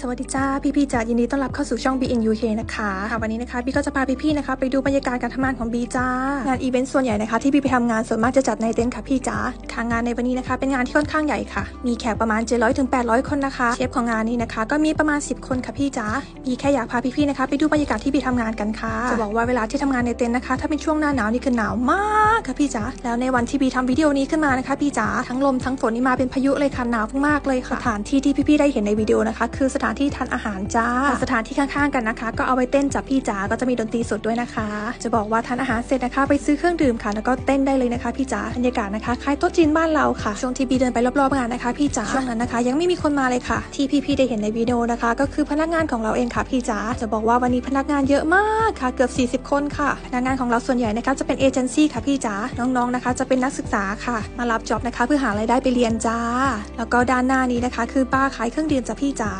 สวัสดีจ้าพี่ๆจ๋ายินดีต้อนรับเข้าสู่ช่อง BNUK นะคะค่ะวันนี้นะคะพี่ก็จะพาพี่ๆนะคะไปดูบรรยากาศการทำงานของบีจ้างานอีเวนต์ส่วนใหญ่นะคะที่พี่ไปทำงานส่วนมากจะจัดในเต็นท์ค่ะพี่จ๋าค่ะงานในวันนี้นะคะ เป็นงานที่ค่อนข้างใหญ่ค่ะ มีแขกประมาณ 700ถึง800 คนนะคะเชฟของงานนี้นะคะ ก็มีประมาณ 10 คนค่ะพี่จ๋าบีแค่อยากพาพี่ๆนะคะ ไปดูบรรยากาศที่บีทำงานกันค่ะจะบอกว่าเวลาที่ทำงานในเต็นท์นะคะ ถ้าเป็นช่วงหน้าหนาวนี่คือหนาวมากค่ะพี่จ๋าแล้วในวันที่บีทำวิดีโอนี้ขึ้นมานะคะพี่จ๋าทั้งลมทั้งฝนนี่มาเป็นพายุเลยค่ะหนาวมากเลยค่ะสถานที่ที่พี่ๆได้เห็นในวิดีโอนะคะคือสถานที่ทานอาหารจ้า สถานที่ข้างๆกันนะคะ ก็เอาไว้เต้นจับพี่จ๋าก็จะมีดนตรีสดด้วยนะคะ จะบอกว่าทานอาหารเสร็จนะคะ ไปซื้อเครื่องดื่มค่ะ แล้วก็เต้นได้เลยนะคะพี่จ๋าบรรยากาศนะคะคล้ายโต๊ะจีนบ้านเราค่ะ ช่วงที่บีเดินไปรอบๆงานนะคะ พี่จ๋าช่วงนั้นนะคะ ยังไม่มีคนมาเลยค่ะ ที่พี่ๆได้เห็นในวิดีโอนะคะ ก็คือพนักงานของเราเองค่ะพี่จ๋าจะบอกว่าวันนี้พนักงานเยอะมากค่ะ เกือบ 40 คนค่ะพนักงานของเราส่วนใหญ่นะคะจะเป็นเอเจนซี่ค่ะพี่จ๋าน้องๆนะคะ จะเป็นนักศึกษาค่ะ มารับจ็อบนะคะ เพื่อหารายได้ไปเรียนจ้า แล้วก็ด้านหน้านี้นะคะ คือป้าขายเครื่องดื่มจ้ะพี่จ๋า